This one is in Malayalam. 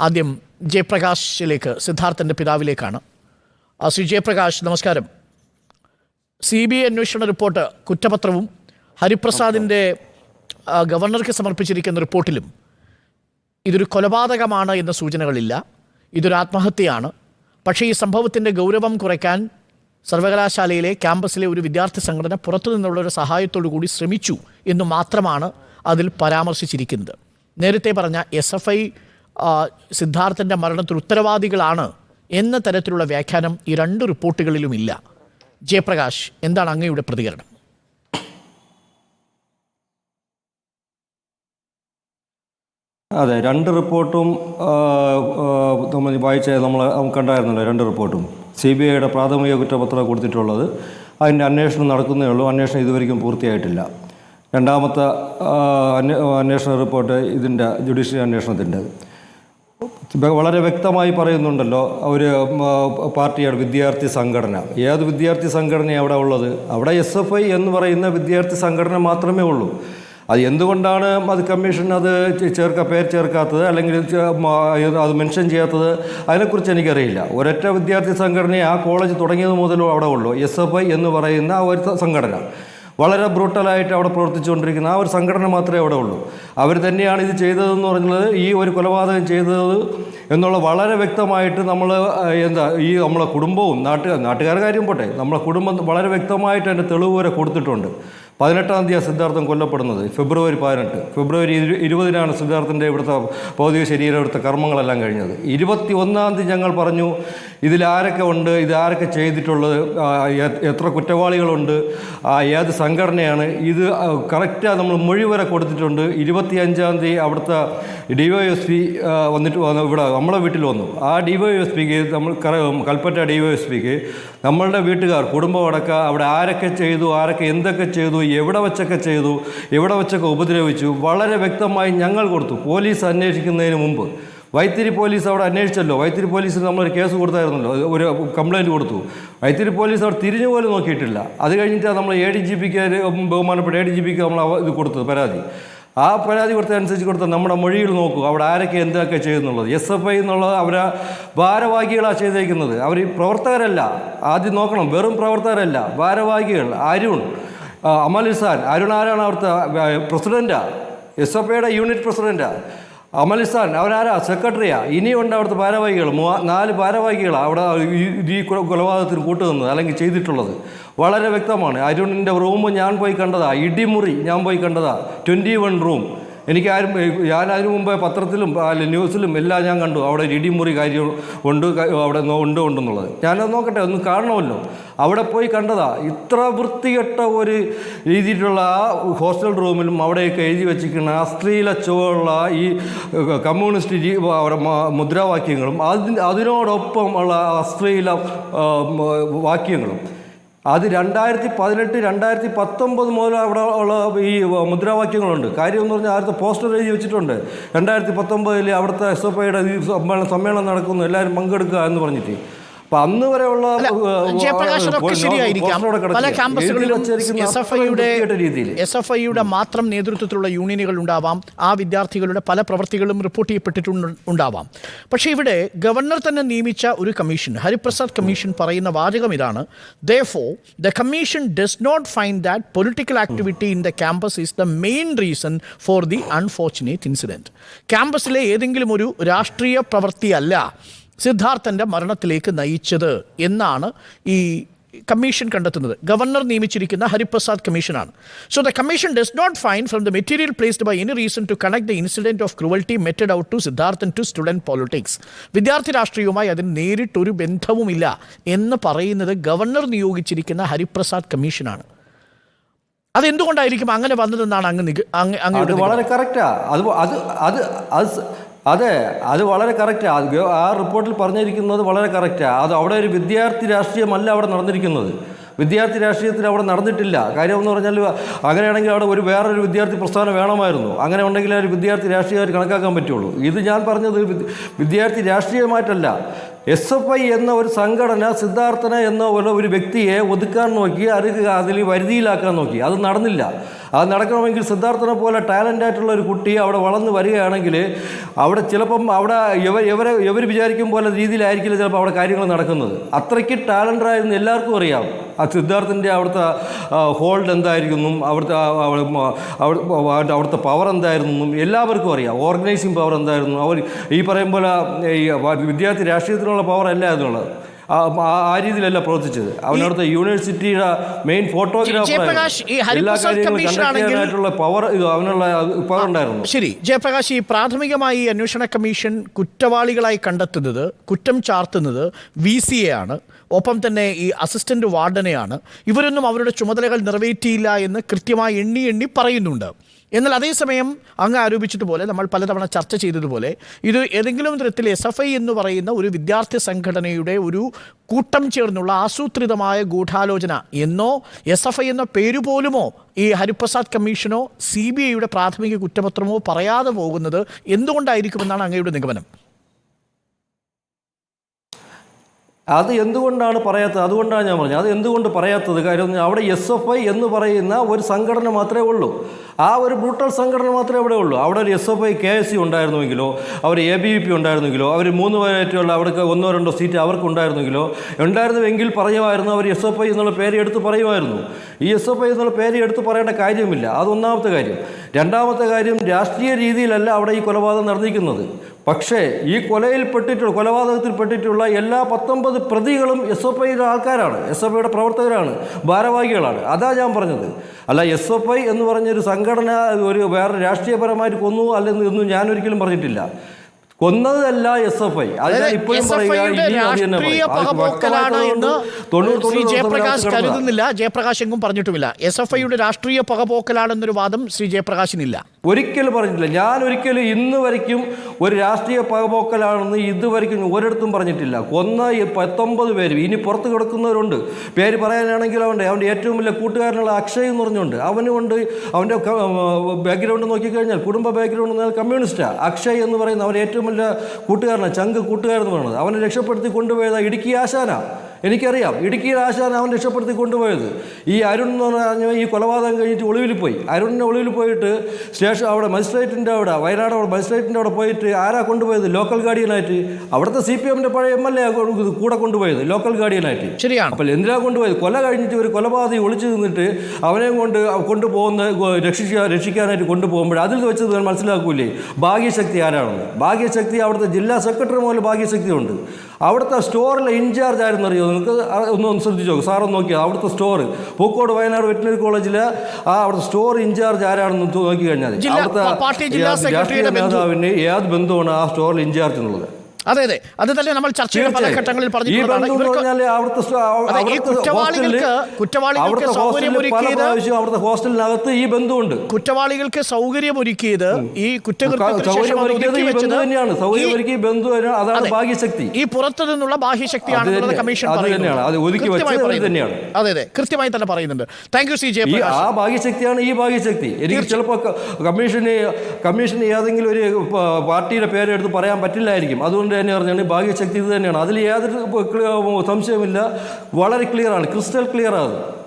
ആദ്യം ജയപ്രകാശിലേക്ക് സിദ്ധാർത്ഥന്റെ പിതാവിലേക്കാണ്. ശ്രീ ജയപ്രകാശ് നമസ്കാരം. സി ബി ഐ അന്വേഷണ റിപ്പോർട്ട് കുറ്റപത്രവും ഹരിപ്രസാദിന്റെ ഗവർണർക്ക് സമർപ്പിച്ചിരിക്കുന്ന റിപ്പോർട്ടിലും ഇതൊരു കൊലപാതകമാണ് എന്ന സൂചനകളില്ല. ഇതൊരു ആത്മഹത്യയാണ്. പക്ഷേ ഈ സംഭവത്തിന്റെ ഗൗരവം കുറയ്ക്കാൻ സർവകലാശാലയിലെ ക്യാമ്പസിലെ ഒരു വിദ്യാർത്ഥി സംഘടന പുറത്തു നിന്നുള്ള ഒരു സഹായത്തോടു കൂടി ശ്രമിച്ചു എന്ന് മാത്രമാണ് അതിൽ പരാമർശിച്ചിരിക്കുന്നത്. നേരത്തെ പറഞ്ഞ എസ് എഫ് ഐ സിദ്ധാർത്ഥന്റെ മരണത്തിൽ ഉത്തരവാദികളാണ് എന്ന തരത്തിലുള്ള വ്യാഖ്യാനം ഈ രണ്ട് റിപ്പോർട്ടുകളിലും ഇല്ല ജയപ്രകാശ് എന്താണ് അങ്ങയുടെ പ്രതികരണം? അതെ രണ്ട് റിപ്പോർട്ടും നമ്മൾ വായിച്ച നമ്മൾ കണ്ടായിരുന്നല്ലോ രണ്ട് റിപ്പോർട്ടും. സി ബി ഐയുടെ പ്രാഥമിക കുറ്റപത്രം കൊടുത്തിട്ടുള്ളത് അതിന്റെ അന്വേഷണം നടക്കുന്നേ ഉള്ളൂ അന്വേഷണം ഇതുവരെയും പൂർത്തിയായിട്ടില്ല. രണ്ടാമത്തെ അന്വേഷണ റിപ്പോർട്ട് ഇതിന്റെ ജുഡീഷ്യൽ അന്വേഷണത്തിന്റെ. വളരെ വ്യക്തമായി പറയുന്നുണ്ടല്ലോ ഒരു പാർട്ടിയാണ് വിദ്യാർത്ഥി സംഘടന. ഏത് വിദ്യാർത്ഥി സംഘടനയാണ് അവിടെ ഉള്ളത്? അവിടെ എസ് എഫ് ഐ എന്ന് പറയുന്ന വിദ്യാർത്ഥി സംഘടന മാത്രമേ ഉള്ളൂ. അത് എന്തുകൊണ്ടാണ് അത് കമ്മീഷൻ അത് ചേർക്ക പേര് ചേർക്കാത്തത്? അല്ലെങ്കിൽ അത് മെൻഷൻ ചെയ്യാത്തത്? അതിനെക്കുറിച്ച് എനിക്കറിയില്ല. ഒരൊറ്റ വിദ്യാർത്ഥി സംഘടനയെ ആ കോളേജ് തുടങ്ങിയത് മുതലും അവിടെ ഉള്ളൂ. എസ് എഫ് ഐ എന്ന് പറയുന്ന ഒരു സംഘടന. വളരെ ബ്രൂട്ടലായിട്ട് അവിടെ പ്രവർത്തിച്ചുകൊണ്ടിരിക്കുന്ന ആ ഒരു സംഘടന മാത്രമേ അവിടെ ഉള്ളൂ. അവർ തന്നെയാണ് ഇത് ചെയ്തതെന്ന് പറഞ്ഞത് ഈ ഒരു കൊലപാതകം ചെയ്തത് എന്നുള്ള വളരെ വ്യക്തമായിട്ട് നമ്മൾ എന്താ ഈ നമ്മളെ കുടുംബവും നാട്ടുകാർ നാട്ടുകാരുടെ കാര്യം പോട്ടെ നമ്മളെ കുടുംബം വളരെ വ്യക്തമായിട്ട് അതിന്റെ തെളിവ് വരെ കൊടുത്തിട്ടുണ്ട്. പതിനെട്ടാം തീയതി സിദ്ധാർത്ഥൻ കൊല്ലപ്പെടുന്നത് ഫെബ്രുവരി പതിനെട്ട്. ഫെബ്രുവരി ഇരു ഇരുപതിനാണ് സിദ്ധാർത്ഥന്റെ ഇവിടുത്തെ ഭൗതിക ശരീരം ഇവിടുത്തെ കർമ്മങ്ങളെല്ലാം കഴിഞ്ഞത്. ഇരുപത്തി ഒന്നാം തീയതി ഞങ്ങൾ പറഞ്ഞു ഇതിലാരൊക്കെ ഉണ്ട്? ഇതാരൊക്കെ ചെയ്തിട്ടുള്ളത്? എത്ര കുറ്റവാളികളുണ്ട്? ഏത് സംഘടനയാണ്? ഇത് കറക്റ്റാണ് നമ്മൾ മൊഴി വരെ കൊടുത്തിട്ടുണ്ട്. ഇരുപത്തി അഞ്ചാം തീയതി അവിടുത്തെ ഡി വൈ എസ് പി വന്നിട്ട് വന്നു ഇവിടെ നമ്മളെ വീട്ടിൽ വന്നു. ആ ഡി വൈ എസ് പിക്ക് നമ്മൾ കൽപ്പറ്റ ഡി വൈ എസ് പിക്ക് നമ്മളുടെ വീട്ടുകാർ കുടുംബം അടക്കം അവിടെ ആരൊക്കെ ചെയ്തു ആരൊക്കെ എന്തൊക്കെ ചെയ്തു എവിടെ വെച്ചൊക്കെ ചെയ്തു എവിടെ വെച്ചൊക്കെ ഉപദ്രവിച്ചു വളരെ വ്യക്തമായി ഞങ്ങൾ കൊടുത്തു. പോലീസ് അന്വേഷിക്കുന്നതിന് മുമ്പ്. വൈത്തിരി പോലീസ് അവിടെ അന്വേഷിച്ചല്ലോ. വൈത്തിരി പോലീസിന് നമ്മളൊരു കേസ് കൊടുത്തായിരുന്നല്ലോ. ഒരു കംപ്ലൈന്റ് കൊടുത്തു. വൈത്തിരി പോലീസ് അവിടെ തിരിഞ്ഞു പോലും നോക്കിയിട്ടില്ല. അത് കഴിഞ്ഞിട്ടാണ് നമ്മൾ എ ഡി ജി പിക്ക് ബഹുമാനപ്പെട്ട എ ഡി ജി പിക്ക് നമ്മൾ ഇത് കൊടുത്തത് പരാതി. ആ പരാതി കൊടുത്തതനുസരിച്ച് കൊടുത്ത നമ്മുടെ മൊഴിയിൽ നോക്കൂ. അവിടെ ആരൊക്കെ എന്തൊക്കെ ചെയ്യുന്നുള്ളത്? എസ് എഫ് ഐ എന്നുള്ളത് അവരെ ഭാരവാഹികളാണ് ചെയ്തേക്കുന്നത്. അവർ പ്രവർത്തകരല്ല. ആദ്യം നോക്കണം. വെറും പ്രവർത്തകരല്ല. ഭാരവാഹികൾ. അരുൺ. അമൽ ഇസാൻ. അരുൺ ആരാണ് അവിടുത്തെ പ്രസിഡന്റാ എസ് എഫ് ഐയുടെ യൂണിറ്റ് പ്രസിഡന്റാ അമൽ ഇസാൻ. അവരാരാ? സെക്രട്ടറിയാ. ഇനിയുണ്ട് അവിടുത്തെ ഭാരവാഹികൾ. നാല് ഭാരവാഹികളാണ് അവിടെ ഈ- കൊലപാതകത്തിന് കൂട്ടുനിന്നത് അല്ലെങ്കിൽ ചെയ്തിട്ടുള്ളത്. വളരെ വ്യക്തമാണ്. അരുണിന്റെ റൂം ഞാൻ പോയി കണ്ടതാ. ഇടിമുറി ഞാൻ പോയി കണ്ടതാ. ട്വന്റി വൺ റൂം എനിക്ക് ആരും ഞാൻ അതിനു മുമ്പേ പത്രത്തിലും അല്ല ന്യൂസിലും എല്ലാം ഞാൻ കണ്ടു. അവിടെ ഒരു ഇടിമുറി കാര്യം ഉണ്ട് അവിടെ ഉണ്ട് ഉണ്ടെന്നുള്ളത്. ഞാനത് നോക്കട്ടെ ഒന്ന് കാണണമല്ലോ. അവിടെ പോയി കണ്ടതാ. ഇത്ര വൃത്തികെട്ട ഒരു രീതിയിലുള്ള ആ ഹോസ്റ്റൽ റൂമിലും അവിടെയൊക്കെ എഴുതി വെച്ചിരിക്കുന്ന അശ്ലീല ചുവയുള്ള ഈ കമ്മ്യൂണിസ്റ്റ് മുദ്രാവാക്യങ്ങളും അതിന് അതിനോടൊപ്പം ഉള്ള അശ്ലീല വാക്യങ്ങളും. അത് രണ്ടായിരത്തി പതിനെട്ട് രണ്ടായിരത്തി പത്തൊമ്പത് മുതൽ അവിടെ ഉള്ള ഈ മുദ്രാവാക്യങ്ങളുണ്ട്. കാര്യം എന്ന് പറഞ്ഞാൽ ആദ്യത്തെ പോസ്റ്റർ എഴുതി വെച്ചിട്ടുണ്ട്. രണ്ടായിരത്തി പത്തൊമ്പതിൽ അവിടുത്തെ എസ് എഫ് ഐയുടെ സമ്മേളനം സമ്മേളനം നടക്കുന്നു. എല്ലാവരും പങ്കെടുക്കുക എന്ന് പറഞ്ഞിട്ട്. അന്ന് വരെയുള്ള പല ക്യാമ്പസുകളിലും എസ് എഫ് ഐയുടെ എസ് എഫ് ഐയുടെ മാത്രം നേതൃത്വത്തിലുള്ള യൂണിയനുകൾ ഉണ്ടാവാം. ആ വിദ്യാർത്ഥികളുടെ പല പ്രവൃത്തികളും റിപ്പോർട്ട് ചെയ്യപ്പെട്ടിട്ടുണ്ട് ഉണ്ടാവാം. പക്ഷേ ഇവിടെ ഗവർണർ തന്നെ നിയമിച്ച ഒരു കമ്മീഷൻ ഹരിപ്രസാദ് കമ്മീഷൻ പറയുന്ന വാചകം ഇതാണ്. Therefore the commission does not find that political activity in the campus is the main reason for the unfortunate incident ക്യാമ്പസിലെ ഏതെങ്കിലും ഒരു രാഷ്ട്രീയ പ്രവൃത്തിയല്ല സിദ്ധാർത്ഥന്റെ മരണത്തിലേക്ക് നയിച്ചത് എന്നാണ് ഈ കമ്മീഷൻ കണ്ടെത്തുന്നത്. ഗവർണർ നിയമിച്ചിരിക്കുന്ന ഹരിപ്രസാദ് കമ്മീഷനാണ്. So the commission does not find from the material placed by any reason to connect the incident of cruelty meted out to Siddharthan to student politics വിദ്യാർത്ഥി രാഷ്ട്രീയവുമായി അതിന് നേരിട്ടൊരു ബന്ധവുമില്ല എന്ന് പറയുന്നത് ഗവർണർ നിയോഗിച്ചിരിക്കുന്ന ഹരിപ്രസാദ് കമ്മീഷനാണ്. അതെന്തുകൊണ്ടായിരിക്കും അങ്ങനെ വന്നതെന്നാണ് അങ്ങ് അങ്ങ് വളരെ കറക്റ്റാ അത് അത് അത് അത് അതെ വളരെ കറക്റ്റാണ് ആ. റിപ്പോർട്ടിൽ പറഞ്ഞിരിക്കുന്നത് വളരെ കറക്റ്റാണ് അത് അവിടെ ഒരു വിദ്യാർത്ഥി രാഷ്ട്രീയമല്ല അവിടെ നടന്നിരിക്കുന്നത്. വിദ്യാർത്ഥി രാഷ്ട്രീയത്തിൽ അവിടെ നടന്നിട്ടില്ല. കാര്യമെന്ന് പറഞ്ഞാൽ അങ്ങനെയാണെങ്കിൽ അവിടെ ഒരു വേറൊരു വിദ്യാർത്ഥി പ്രസ്ഥാനം വേണമായിരുന്നു. അങ്ങനെ ഉണ്ടെങ്കിൽ ഒരു വിദ്യാർത്ഥി രാഷ്ട്രീയമായിട്ട് കണക്കാക്കാൻ പറ്റുള്ളൂ. ഇത് ഞാൻ പറഞ്ഞത് വിദ്യാർത്ഥി രാഷ്ട്രീയമായിട്ടല്ല. എസ് എഫ് ഐ എന്ന ഒരു സംഘടന സിദ്ധാർത്ഥന എന്ന ഒരു വ്യക്തിയെ ഒതുക്കാൻ നോക്കി അത് അതിൽ വരുതിയിലാക്കാൻ നോക്കി. അത് നടന്നില്ല. അത് നടക്കണമെങ്കിൽ സിദ്ധാർത്ഥനെ പോലെ ടാലന്റ് ആയിട്ടുള്ള ഒരു കുട്ടി അവിടെ വളർന്നു വരികയാണെങ്കിൽ അവിടെ ചിലപ്പം അവിടെ ഇവർ ഇവരെ ഇവർ വിചാരിക്കും പോലെ രീതിയിലായിരിക്കില്ല ചിലപ്പോൾ അവിടെ കാര്യങ്ങൾ നടക്കുന്നത്. അത്രയ്ക്ക് ടാലന്റ് ആയിരുന്നു എല്ലാവർക്കും അറിയാം. ആ സിദ്ധാർത്ഥിന്റെ അവിടുത്തെ ഹോൾഡ് എന്തായിരിക്കുന്നു അവിടുത്തെ അവിടുത്തെ പവർ എന്തായിരുന്നു എല്ലാവർക്കും അറിയാം. ഓർഗനൈസിങ് പവർ എന്തായിരുന്നു. അവർ ഈ പറയും പോലെ ഈ വിദ്യാർത്ഥി രാഷ്ട്രീയത്തിനുള്ള പവർ അല്ല അതിനുള്ളത് ആ രീതിയിലല്ല പ്രവർത്തിച്ചത്. അവനവിടുത്തെ യൂണിവേഴ്സിറ്റിയുടെ മെയിൻ ഫോട്ടോഗ്രാഫർ എല്ലാ കാര്യങ്ങളും പവർ ഇത് പവർ അവനുള്ള പവർ ഉണ്ടായിരുന്നു ശരി. ജയപ്രകാശ് ഈ പ്രാഥമികമായി അന്വേഷണ കമ്മീഷൻ കുറ്റവാളികളായി കണ്ടെത്തുന്നത് കുറ്റം ചാർത്തുന്നത് വി സി എ ആണ്. ഒപ്പം തന്നെ ഈ അസിസ്റ്റന്റ് വാർഡനെയാണ് ഇവരൊന്നും അവരുടെ ചുമതലകൾ നിറവേറ്റിയില്ല എന്ന് കൃത്യമായി എണ്ണി എണ്ണി പറയുന്നുണ്ട്. എന്നാൽ അതേസമയം അങ്ങ് ആരോപിച്ചതുപോലെ നമ്മൾ പലതവണ ചർച്ച ചെയ്തതുപോലെ ഇത് ഏതെങ്കിലും തരത്തിൽ എസ് എഫ് ഐ എന്ന് പറയുന്ന ഒരു വിദ്യാർത്ഥി സംഘടനയുടെ ഒരു കൂട്ടം ചേർന്നുള്ള ആസൂത്രിതമായ ഗൂഢാലോചന എന്നോ എസ് എഫ് ഐ എന്ന പേരുപോലുമോ ഈ ഹരിപ്രസാദ് കമ്മീഷനോ സി ബി ഐയുടെ പ്രാഥമിക കുറ്റപത്രമോ പറയാതെ പോകുന്നത് എന്തുകൊണ്ടായിരിക്കുമെന്നാണ് അങ്ങയുടെ നിഗമനം. അത് എന്തുകൊണ്ടാണ് പറയാത്തത്? അതുകൊണ്ടാണ് ഞാൻ പറഞ്ഞത്. അത് എന്തുകൊണ്ട് പറയാത്തത്? കാര്യം അവിടെ എസ് എഫ് ഐ എന്ന് പറയുന്ന ഒരു സംഘടന മാത്രമേ ഉള്ളൂ. ആ ഒരു ബ്രൂട്ടൽ സംഘടന മാത്രമേ അവിടെ ഉള്ളൂ. അവിടെ ഒരു S F I K S C ഉണ്ടായിരുന്നുവെങ്കിലോ അവർ എ ബി വി പി ഉണ്ടായിരുന്നെങ്കിലോ അവർ മൂന്ന് പേരായിട്ടുള്ള അവർക്ക് ഒന്നോ രണ്ടോ സീറ്റ് അവർക്ക് ഉണ്ടായിരുന്നെങ്കിലോ ഉണ്ടായിരുന്നുവെങ്കിൽ പറയുമായിരുന്നു അവർ എസ് എഫ് ഐ എന്നുള്ള പേര് എടുത്ത് പറയുമായിരുന്നു. ഈ എസ് എഫ് ഐ എന്നുള്ള പേര് എടുത്ത് പറയേണ്ട കാര്യമില്ല. അത് ഒന്നാമത്തെ കാര്യം. രണ്ടാമത്തെ കാര്യം രാഷ്ട്രീയ രീതിയിലല്ല അവിടെ ഈ കൊലപാതകം നടന്നിരിക്കുന്നത്. പക്ഷേ ഈ കൊലയിൽ പെട്ടിട്ടുള്ള കൊലപാതകത്തിൽ പെട്ടിട്ടുള്ള എല്ലാ പത്തൊമ്പത് പ്രതികളും എസ് എഫ് ഐയുടെ ആൾക്കാരാണ്. എസ് എഫ് ഐയുടെ പ്രവർത്തകരാണ്. ഭാരവാഹികളാണ്. അതാ ഞാൻ പറഞ്ഞത്. അല്ല എസ് എഫ് ഐ എന്ന് പറഞ്ഞൊരു സംഘടന ഒരു വേറെ രാഷ്ട്രീയപരമായിട്ട് കൊന്നു അല്ലെന്ന് ഒന്നും ഞാനൊരിക്കലും പറഞ്ഞിട്ടില്ല. കൊന്നതല്ല S F I Shri Jayaprakash കരുതുന്നില്ല. ജയപ്രകാശ് എങ്കും പറഞ്ഞിട്ടുമില്ല. എസ് എഫ് ഐയുടെ രാഷ്ട്രീയ പകപോക്കലാണെന്നൊരു വാദം ശ്രീ ജയപ്രകാശിനില്ല. ഒരിക്കലും പറഞ്ഞിട്ടില്ല. ഞാൻ ഒരിക്കലും ഇന്ന് വരയ്ക്കും ഒരു രാഷ്ട്രീയ പകപോക്കലാണെന്ന് ഇതുവരയ്ക്കും ഒരിടത്തും പറഞ്ഞിട്ടില്ല. കൊന്ന പത്തൊമ്പത് പേര് ഇനി പുറത്ത് കിടക്കുന്നവരുണ്ട്. പേര് പറയാനാണെങ്കിൽ അവന്റെ അവന്റെ ഏറ്റവും വലിയ കൂട്ടുകാരനുള്ള അക്ഷയ് എന്ന് പറഞ്ഞുകൊണ്ട് അവനുകൊണ്ട് അവന്റെ ബാക്ക്ഗ്രൗണ്ട് നോക്കിക്കഴിഞ്ഞാൽ കുടുംബ ബാക്ക്ഗ്രൗണ്ട് എന്നാൽ കമ്മ്യൂണിസ്റ്റാണ് അക്ഷയ് എന്ന് പറയുന്ന അവൻ ഏറ്റവും വലിയ കൂട്ടുകാരനാണ് ചങ്ക് കൂട്ടുകാരെന്ന് പറയുന്നത് അവനെ രക്ഷപ്പെടുത്തി കൊണ്ടുപോയത് ഇടുക്കി ആശാനാണ് എനിക്കറിയാം. ഇടുക്കിയിൽ ആശാൻ അവൻ രക്ഷപ്പെടുത്തി കൊണ്ടുപോയത്. ഈ അരുൺ എന്ന് പറഞ്ഞ ഈ കൊലപാതകം കഴിഞ്ഞിട്ട് ഒളിവിൽ പോയി. അരുണിന്റെ ഒളിവിൽ പോയിട്ട് സ്റ്റേഷൻ അവിടെ മജിസ്ട്രേറ്റിന്റെ അവിടെ വയനാട് അവിടെ മജിസ്ട്രേറ്റിന്റെ അവിടെ പോയിട്ട് ആരാ കൊണ്ടുപോയത്? ലോക്കൽ ഗാർഡിയനായിട്ട് അവിടുത്തെ സി പി എമ്മിന്റെ പഴയ എം എൽ എ കൂടെ കൊണ്ടുപോയത്? ലോക്കൽ ഗാർഡിയനായിട്ട് ശരിയാണ്. അപ്പോൾ എന്തിനാ കൊണ്ടുപോയത്? കൊല കഴിഞ്ഞിട്ട് ഒരു കൊലപാതകം ഒളിച്ചു നിന്നിട്ട് അവനെയും കൊണ്ട് കൊണ്ടുപോകുന്ന രക്ഷിക്കുക രക്ഷിക്കാനായിട്ട് കൊണ്ടുപോകുമ്പോൾ അതിൽ വെച്ച് മനസ്സിലാക്കൂലേ? ഭാഗ്യശക്തി ആരാണെന്ന്. ഭാഗ്യശക്തി അവിടുത്തെ ജില്ലാ സെക്രട്ടറി മുതൽ ഭാഗ്യശക്തി ഉണ്ട് അവിടുത്തെ സ്റ്റോറിലെ ഇൻചാർജ് ആയിരുന്നു അറിയോ? നിങ്ങൾക്ക് ഒന്ന് ഒന്ന് ശ്രദ്ധിച്ചു നോക്കും. സാറൊന്ന് നോക്കിയാൽ അവിടുത്തെ സ്റ്റോർ പൂക്കോട് വയനാട് വെറ്റിനറി കോളേജിലെ ആ അവിടുത്തെ സ്റ്റോർ ഇൻചാർജ് ആരാണെന്ന് നോക്കി കഴിഞ്ഞാൽ അവിടുത്തെ രാഷ്ട്രീയ. നേതാവിന് ഏത് ബന്ധമാണ് ആ സ്റ്റോറിൽ ഇൻചാർജ് എന്നുള്ളത്? അതെ അതെ. അത് തന്നെ നമ്മൾ ചെയ്ത പല ഘട്ടങ്ങളിൽ പറഞ്ഞിട്ടുണ്ട് പറഞ്ഞിട്ടുള്ളതാണ്. ഇവർക്ക് കുറ്റവാളികൾക്ക് കുറ്റവാളികൾക്ക് സൗകര്യമൊരുക്കിയത് അവിടുത്തെ ഹോസ്റ്റലിനകത്ത് ഈ ബന്ധമുണ്ട്. കുറ്റവാളികൾക്ക് സൗകര്യമൊരുക്കിയത് ഈ കുറ്റകൃത്യത്തിന് ഈ പുറത്തു നിന്നുള്ള ബാഹ്യശക്തിയാണെന്നുള്ളത് കമ്മീഷൻ തന്നെയാണ്. അതെ അതെ കൃത്യമായി തന്നെ പറയുന്നുണ്ട്. താങ്ക് യു സി ജെ ആ ബാഹ്യശക്തിയാണ് ഈ ബാഹ്യശക്തി എനിക്ക് ചിലപ്പോൾ കമ്മീഷന് കമ്മീഷന് ഏതെങ്കിലും ഒരു പാർട്ടിയുടെ പേരെടുത്ത് പറയാൻ പറ്റില്ലായിരിക്കും. അതുകൊണ്ട് തന്നെ പറഞ്ഞാണ് ഭാഗ്യശക്തി ഇത് തന്നെയാണ്. അതിൽ യാതൊരു സംശയമില്ല വളരെ ക്ലിയറാണ് ക്രിസ്റ്റൽ ക്ലിയർ ആണ്.